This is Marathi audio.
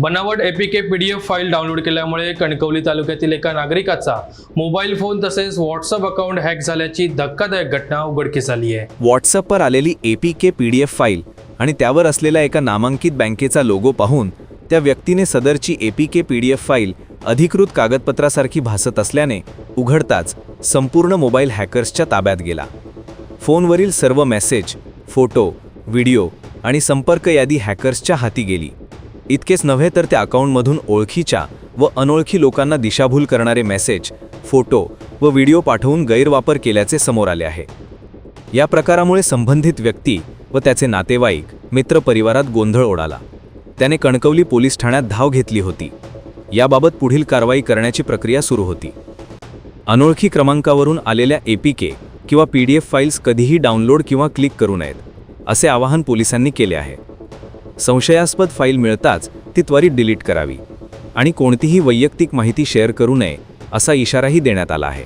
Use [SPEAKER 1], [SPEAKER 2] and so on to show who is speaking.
[SPEAKER 1] बनावट एपीके एफ फाईल डाउनलोड केल्यामुळे कणकवली तालुक्यातील एका नागरिकाचा मोबाईल फोन तसेच व्हॉट्सअप अकाउंट हॅक झाल्याची धक्कादायक घटना उघडकीस आली आहे.
[SPEAKER 2] व्हॉट्सअपवर आलेली A P K P D F file आणि त्यावर असलेला एका नामांकित बँकेचा लोगो पाहून त्या व्यक्तीने सदरची A P K P D F file अधिकृत कागदपत्रासारखी भासत असल्याने उघडताच संपूर्ण मोबाईल हॅकर्सच्या ताब्यात गेला. फोनवरील सर्व मेसेज फोटो व्हिडिओ आणि संपर्क यादी हॅकर्सच्या हाती गेली. इतकेच नव्हे तर त्या अकाउंटमधून ओळखीच्या व अनोळखी लोकांना दिशाभूल करणारे मेसेज फोटो व व्हिडिओ पाठवून गैरवापर केल्याचे समोर आले आहे. या प्रकारामुळे संबंधित व्यक्ती व त्याचे नातेवाईक मित्रपरिवारात गोंधळ ओढाला. त्याने कणकवली पोलीस ठाण्यात धाव घेतली होती. याबाबत पुढील कारवाई करण्याची प्रक्रिया सुरू होती. अनोळखी क्रमांकावरून आलेल्या एपीके किंवा पी डी एफ फाईल्स कधीही डाउनलोड किंवा क्लिक करू नयेत असे आवाहन पोलिसांनी केले आहे. संशयास्पद फाईल मिळताच ती त्वरित डिलीट करावी आणि कोणतीही वैयक्तिक माहिती शेअर करू नये असा इशाराही देण्यात आला आहे.